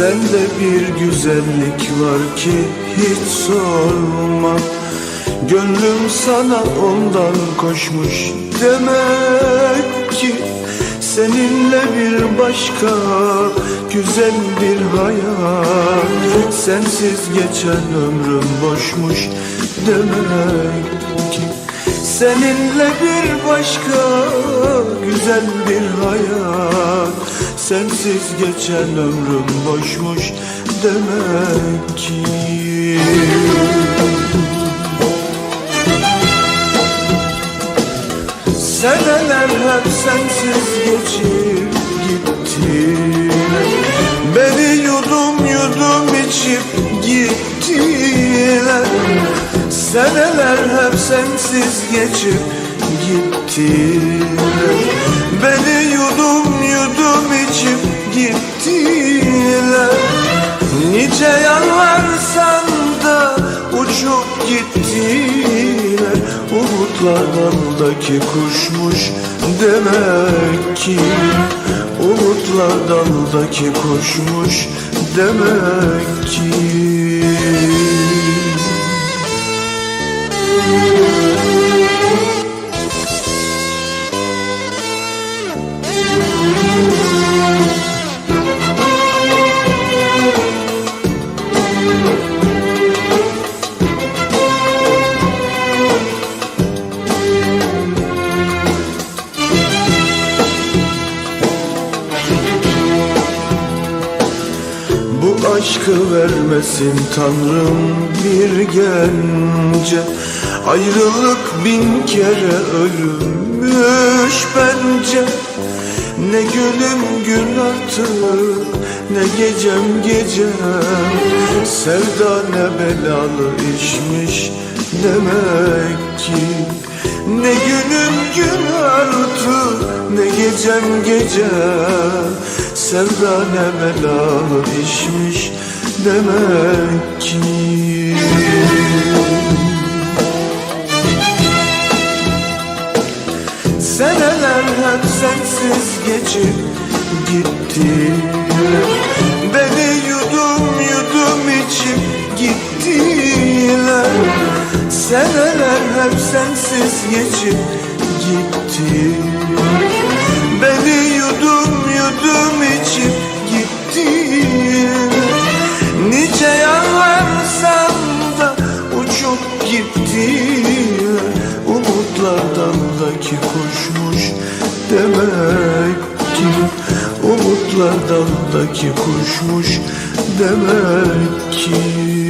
Sende bir güzellik var ki hiç sorma. Gönlüm sana ondan koşmuş demek ki Seninle bir başka güzel bir hayat. Sensiz geçen ömrüm boşmuş demek ki Seninle bir başka güzel bir hayat Sensiz geçen ömrüm boşmuş demek ki. Seneler hep sensiz geçip gitti. Beni yudum yudum içip gittiler. Seneler hep sensiz geçip gittiler Beni yudum gittiler. Nice yanlarsan da uçup gittiler. Umutlar daldaki kuşmuş demek ki. Umutlar daldaki kuşmuş demek ki. Bu aşkı vermesin Tanrım bir gence. Ayrılık bin kere ölümmüş bence. Ne günüm gün artık ne gecem gecem Sevda ne belalı işmiş demek ki. Ne günüm gün artık ne gecem gecem Sevda ne belalı işmiş demek ki. Seneler hep sensiz geçip gitti. Beni yudum yudum içip gittiler. Seneler hep sensiz geçip gitti. Beni Umutlar daldaki kuşmuş demek ki Umutlar daldaki kuşmuş demek ki